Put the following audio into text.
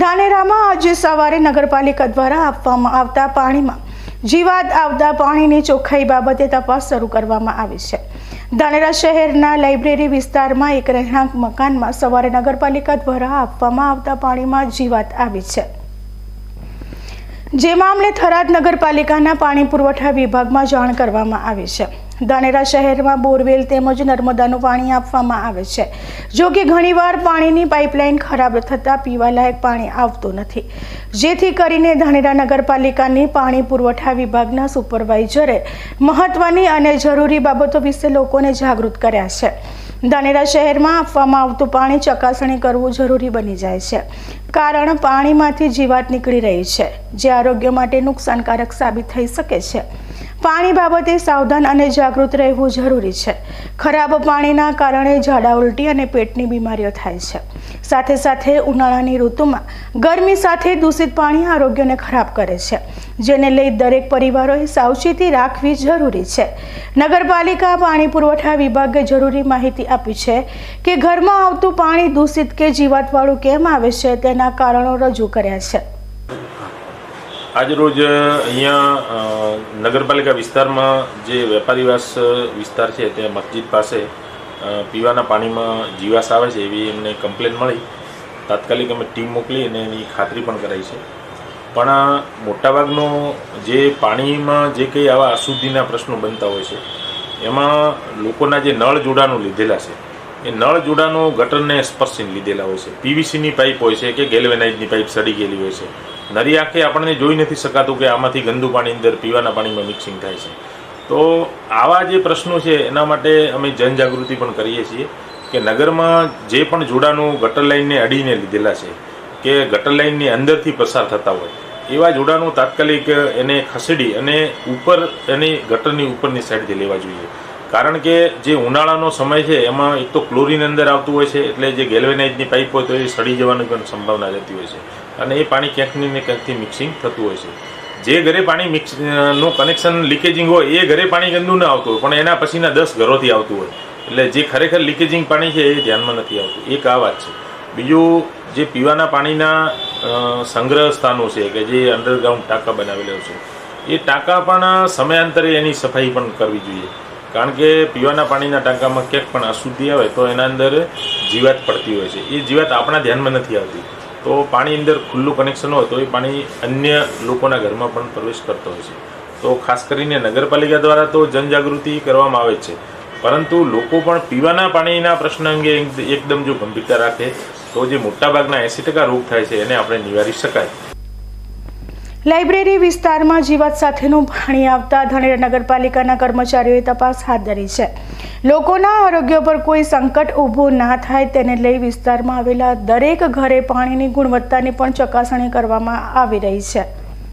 ધાનેરામાં આજે સવારે નગરપાલિકા દ્વારા આપવામાં આવતા પાણીમાં જીવાત આવતા પાણીની ચોખ્ખાઈ બાબતે તપાસ શરૂ કરવામાં આવી છે. ધાનેરા શહેરના લાઇબ્રેરી વિસ્તારમાં એક રહેણાંક મકાનમાં સવારે નગરપાલિકા દ્વારા આપવામાં આવતા પાણીમાં જીવાત આવી છે. જે મામલે થરાદ નગરપાલિકાના પાણી પુરવઠા વિભાગમાં જાણ કરવામાં આવી છે. ધાનેરા શહેરમાં બોરવેલ તેમજ નર્મદાનું પાણી આપવામાં આવે છે. જો કે ઘણીવાર પાણીની પાઇપલાઇન ખરાબ થતાં પીવાલાયક પાણી આવતું નથી. જેથી કરીને ધાનેરા નગરપાલિકાની પાણી પુરવઠા વિભાગના સુપરવાઇઝરે મહત્વની અને જરૂરી બાબતો વિશે લોકોને જાગૃત કર્યા છે. ધાનેરા શહેરમાં આપવામાં આવતું પાણી ચકાસણી કરવું જરૂરી બની જાય છે, કારણ પાણીમાંથી જીવાત નીકળી રહી છે, જે આરોગ્ય માટે નુકસાનકારક સાબિત થઈ શકે છે. પાણી બાબતે સાવધાન અને જાગૃત રહેવું જરૂરી છે. ખરાબ પાણીના કારણે ઝાડા ઉલટી અને પેટની બીમારીઓ થાય છે. સાથે સાથે ઉનાળાની ઋતુમાં ગરમી સાથે દૂષિત પાણી આરોગ્યને ખરાબ કરે છે. જેને લઈ દરેક પરિવારોએ સાવચેતી રાખવી જરૂરી છે. નગરપાલિકા પાણી પુરવઠા વિભાગે જરૂરી માહિતી આપી છે કે ઘરમાં આવતું પાણી દૂષિત કે જીવાતવાળું કેમ આવે છે તેના કારણો રજૂ કર્યા છે. આજરોજ અહીંયા નગરપાલિકા વિસ્તારમાં જે વેપારીવાસ વિસ્તાર છે, ત્યાં મસ્જિદ પાસે પીવાના પાણીમાં જીવાસ આવે છે એવી એમને કમ્પ્લેન મળી. તાત્કાલિક અમે ટીમ મોકલી અને એની ખાતરી પણ કરાઈ છે. પણ મોટાભાગનો જે પાણીમાં જે કંઈ આવા અશુદ્ધિના પ્રશ્નો બનતા હોય છે, એમાં લોકોના જે નળ જોડાણો લીધેલા છે, એ નળ જોડાણો ગટરને સ્પર્શીને લીધેલા હોય છે. પીવીસીની પાઇપ હોય છે કે ગેલ્વેનાઇઝની પાઇપ સડી ગયેલી હોય છે. નરી આંખે આપણને જોઈ નથી શકાતું કે આમાંથી ગંદુ પાણી અંદર પીવાના પાણીમાં મિક્સિંગ થાય છે. તો આવા જે પ્રશ્નો છે, એના માટે અમે જનજાગૃતિ પણ કરીએ છીએ કે નગરમાં જે પણ જોડાણો ગટર લાઇનને અડીને લીધેલા છે કે ગટર લાઇનની અંદરથી પસાર થતા હોય, એવા જોડાણો તાત્કાલિક એને ખસેડી અને ઉપર, એની ગટરની ઉપરની સાઈડથી લેવા જોઈએ. કારણ કે જે ઉનાળાનો સમય છે, એમાં એક તો ક્લોરીન અંદર આવતું હોય છે, એટલે જે ગેલ્વેનાઇઝની પાઇપ હોય તો એ સડી જવાની પણ સંભાવના રહેતી હોય છે. અને એ પાણી ક્યાંકની ને ક્યાંકથી મિક્સિંગ થતું હોય છે. જે ઘરે પાણી મિક્સનું કનેક્શન લીકેજિંગ હોય, એ ઘરે પાણી ગંદુ ન આવતું હોય, પણ એના પછીના દસ ઘરોથી આવતું હોય. એટલે જે ખરેખર લીકેજિંગ પાણી છે, એ ધ્યાનમાં નથી આવતું. એક આ વાત છે. બીજું, જે પીવાના પાણીના સંગ્રહ સ્થાનો છે, કે જે અંડરગ્રાઉન્ડ ટાંકા બનાવેલા છે, એ ટાંકા પણ સમયાંતરે એની સફાઈ પણ કરવી જોઈએ. કારણ કે પીવાના પાણીના ટાંકામાં ક્યાંક પણ અશુદ્ધિ આવે તો એના અંદર જીવાત પડતી હોય છે. એ જીવાત આપણા ધ્યાનમાં નથી આવતી. તો પાણી અંદર ખુલ્લું કનેક્શન હોય તો એ પાણી અન્ય લોકોના ઘરમાં પણ પ્રવેશ કરતો હોય છે. તો ખાસ કરીને નગરપાલિકા દ્વારા તો જનજાગૃતિ કરવામાં આવે છે. પરંતુ લોકો પણ પીવાના પાણીના પ્રશ્ન અંગે એકદમ જો ગંભીરતા રાખે, તો જે મોટાભાગના એંસી ટકા રોગ થાય છે એને આપણે નિવારી શકાય. લાઇબ્રેરી વિસ્તારમાં જીવાત સાથેનું પાણી આવતા ધાનેરા નગરપાલિકાના કર્મચારીઓએ તપાસ હાથ ધરી છે. લોકોના આરોગ્ય પર કોઈ સંકટ ઊભું ના થાય તેને લઈ વિસ્તારમાં આવેલા દરેક ઘરે પાણીની ગુણવત્તાની પણ ચકાસણી કરવામાં આવી રહી છે.